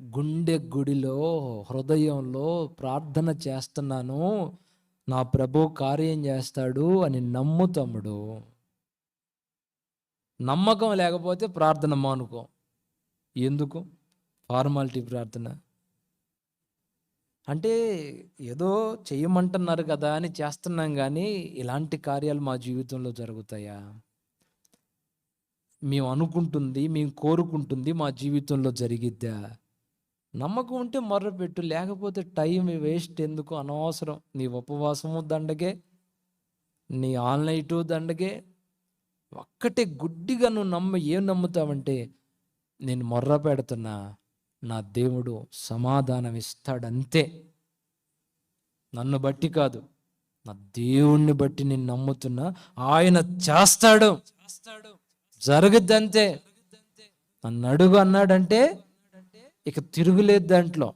గుండె గుడిలో హృదయంలో ప్రార్థన చేస్తున్నాను. నా ప్రభు కార్యం చేస్తాడు అని నమ్ము తమ్ముడు. నమ్మకం లేకపోతే ప్రార్థన మానుకో. ఎందుకు? ఫార్మాలిటీ ప్రార్థన. అంటే ఏదో చేయమంటున్నారు కదా అని చేస్తున్నాం కానీ ఇలాంటి కార్యాలు మా జీవితంలో జరుగుతాయా? మేము అనుకుంటుంది మేము కోరుకుంటుంది మా జీవితంలో జరిగిద్దా? నమ్మకం ఉంటే మొర్రపెట్టు లేకపోతే టైం వేస్ట్ ఎందుకు? అనవసరం. నీ ఉపవాసము దండగే నీ ఆన్లైటు దండగే ఒక్కటే గుడ్డిగా నువ్వు నమ్మ ఏం నమ్ముతావంటే నేను మొర్ర పెడుతున్నా నా దేవుడు సమాధానం ఇస్తాడంతే. నన్ను బట్టి కాదు నా దేవుణ్ణి బట్టి నేను నమ్ముతున్నా ఆయన చేస్తాడు. జరుగుద్దంతే. నన్ను అడుగు అన్నాడంటే ఇక తిరుగులేదు దాంట్లో.